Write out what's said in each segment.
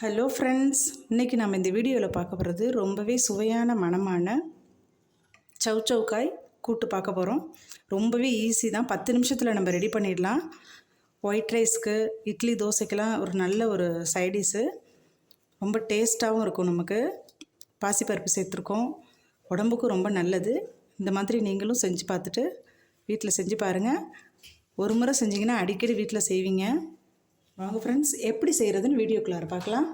Hello friends இன்றைக்கி நம்ம இந்த வீடியோவில் பார்க்க போகிறது ரொம்பவே சுவையான மனமான சவ் சவுக்காய் கூட்டு பார்க்க போகிறோம் ரொம்பவே ஈஸி தான். பத்து நிமிஷத்தில் நம்ம ரெடி பண்ணிடலாம். ஒயிட் ரைஸ்க்கு இட்லி தோசைக்கெலாம் ஒரு நல்ல ஒரு சைடிஸு ரொம்ப டேஸ்ட்டாகவும் இருக்கும் நமக்கு. பாசிப்பருப்பு சேர்த்துருக்கோம். உடம்புக்கும் ரொம்ப நல்லது. இந்த மாதிரி நீங்களும் செஞ்சு பார்த்துட்டு வீட்டில் செஞ்சு பாருங்கள் ஒரு முறை செஞ்சிங்கன்னா அடிக்கடி வீட்டில் செய்வீங்க. வாங்க ஃப்ரெண்ட்ஸ் எப்படி செய்கிறதுன்னு வீடியோக்குள்ளார பார்க்கலாம்.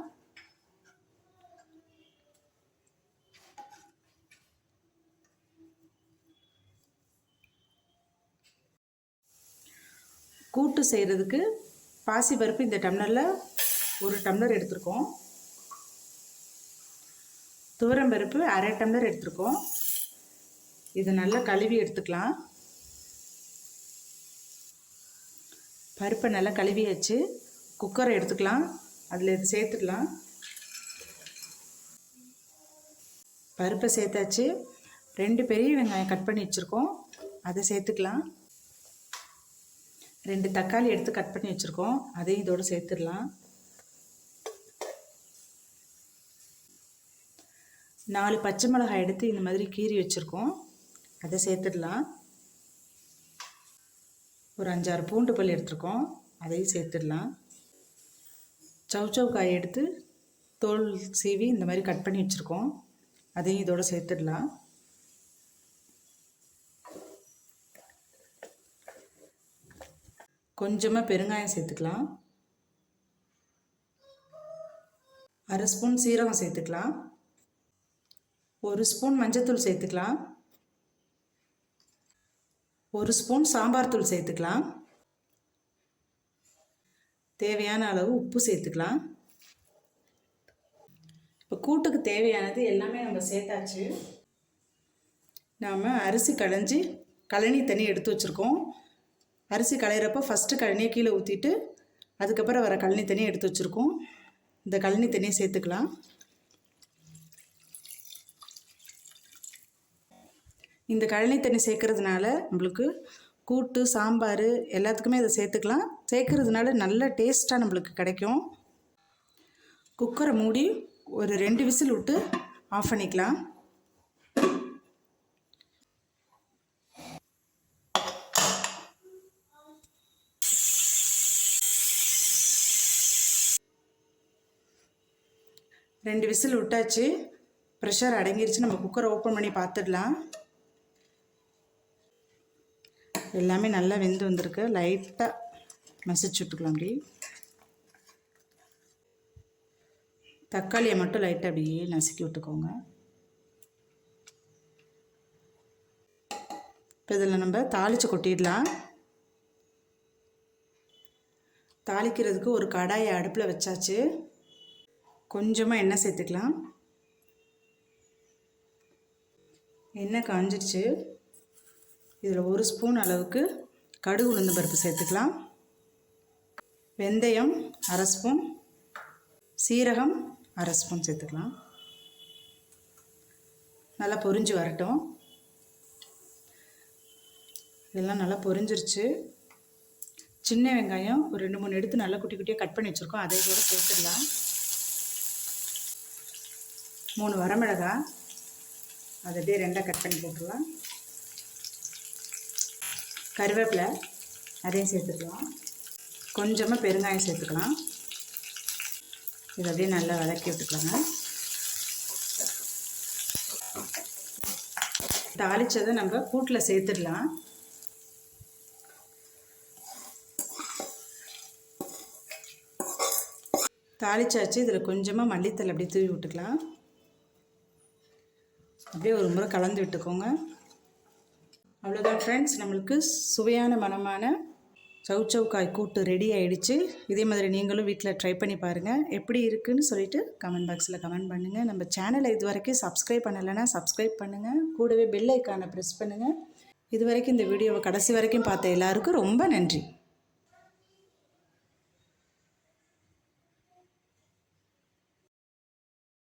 கூட்டு செய்கிறதுக்கு பாசி பருப்பு இந்த டம்ளரில் ஒரு டம்ளர் எடுத்திருக்கோம். துவரம் பருப்பு அரை டம்ளர் எடுத்திருக்கோம். இதை நல்லா கழுவி எடுத்துக்கலாம். பருப்பை நல்லா கழுவியாச்சு. குக்கரை எடுத்துக்கலாம். அதில் இது சேர்த்துக்கலாம். பருப்பை சேர்த்தாச்சு. ரெண்டு பெரிய வெங்காயம் கட் பண்ணி வச்சுருக்கோம். அதை சேர்த்துக்கலாம். ரெண்டு தக்காளி எடுத்து கட் பண்ணி வச்சுருக்கோம். அதையும் இதோடு சேர்த்துடலாம். நாலு பச்சை மிளகாய் எடுத்து இந்த மாதிரி கீறி வச்சுருக்கோம். அதை சேர்த்துடலாம். ஒரு அஞ்சாறு பூண்டு பல் எடுத்துருக்கோம். அதையும் சேர்த்துடலாம். சவுச்சவ் காய் எடுத்து தோல் சீவி இந்த மாதிரி கட் பண்ணி வச்சுருக்கோம். அதையும் இதோடு சேர்த்துடலாம். கொஞ்சமாக பெருங்காயம் சேர்த்துக்கலாம். அரை ஸ்பூன் சீரகம் சேர்த்துக்கலாம். ஒரு ஸ்பூன் மஞ்சத்தூள் சேர்த்துக்கலாம். ஒரு ஸ்பூன் சாம்பார் தூள் சேர்த்துக்கலாம். தேவையான அளவு உப்பு சேர்த்துக்கலாம். இப்போ கூட்டுக்கு தேவையானது எல்லாமே நம்ம சேர்த்தாச்சு. நாம் அரிசி களைஞ்சி கழனி தண்ணி எடுத்து வச்சுருக்கோம். அரிசி களையிறப்போ ஃபஸ்ட்டு கழனியை கீழே ஊற்றிட்டு அதுக்கப்புறம் வர கழனி தண்ணியை எடுத்து வச்சுருக்கோம். இந்த கழனி தண்ணியை சேர்த்துக்கலாம். இந்த கழனி தண்ணி சேர்க்கறதுனால நம்மளுக்கு கூட்டு சாம்பார் எல்லாத்துக்குமே இதை சேர்த்துக்கலாம். சேர்க்கறதுனால நல்ல டேஸ்ட்டாக நம்மளுக்கு கிடைக்கும். குக்கரை மூடி ஒரு ரெண்டு விசில் விட்டு ஆஃப் பண்ணிக்கலாம். ரெண்டு விசில் விட்டாச்சு. ப்ரெஷர் அடங்கிருச்சு. நம்ம குக்கரை ஓப்பன் பண்ணி பார்த்துடலாம். எல்லாமே நல்லா வெந்து வந்திருக்கு. லைட்டாக மசிச்சு விட்டுக்கலாம் அப்படி தக்காளியை மட்டும் லைட்டாக அப்படியே நசுக்கி விட்டுக்கோங்க. இப்போ இதில் நம்ம தாளித்து கொட்டிடலாம். தாளிக்கிறதுக்கு ஒரு கடாயை அடுப்பில் வச்சாச்சு. கொஞ்சமாக எண்ணெய் சேர்த்துக்கலாம். எண்ணெய் காஞ்சிடுச்சு இதில் ஒரு ஸ்பூன் அளவுக்கு கடுகு உளுந்து பருப்பு சேர்த்துக்கலாம். வெந்தயம் அரை ஸ்பூன் சீரகம் அரை ஸ்பூன் சேர்த்துக்கலாம். நல்லா பொரிஞ்சு வரட்டும். இதெல்லாம் நல்லா பொரிஞ்சிருச்சு. சின்ன வெங்காயம் ஒரு ரெண்டு மூணு எடுத்து நல்லா குட்டி குட்டியாக கட் பண்ணி வச்சுருக்கோம். அதை கூட சேர்த்துடலாம். மூணு வரமிளகா அதை அப்படியே ரெண்டாக கட் பண்ணி போட்டுடலாம். கருவேப்பிலை அதையும் சேர்த்துக்கலாம் கொஞ்சமாக பெருங்காயம் சேர்த்துக்கலாம். இது அப்படியே நல்லா வதக்கி விட்டுக்கலாங்க. தாளித்ததை நம்ம கூட்டில் சேர்த்துடலாம். தாளிச்சாச்சு இதில் கொஞ்சமாக மல்லித்தலை அப்படியே தூவி விட்டுக்கலாம். அப்படியே ஒரு முறை கலந்து விட்டுக்கோங்க. அவ்வளோதான் ஃப்ரெண்ட்ஸ் நம்மளுக்கு சுவையான மனமான சவுச்சவுக்காய் கூட்டு ரெடி ஆகிடுச்சு இதே மாதிரி நீங்களும் வீட்டில் ட்ரை பண்ணி பாருங்கள் எப்படி இருக்குதுன்னு சொல்லிவிட்டு கமெண்ட் பாக்ஸில் கமெண்ட் பண்ணுங்கள் நம்ம சேனலை இது வரைக்கும் சப்ஸ்கிரைப் பண்ணலைன்னா சப்ஸ்கிரைப் பண்ணுங்கள் கூடவே பெல் ஐக்கானை ப்ரெஸ் பண்ணுங்கள் இது வரைக்கும் இந்த வீடியோவை கடைசி வரைக்கும் பார்த்த எல்லாருக்கும் ரொம்ப நன்றி.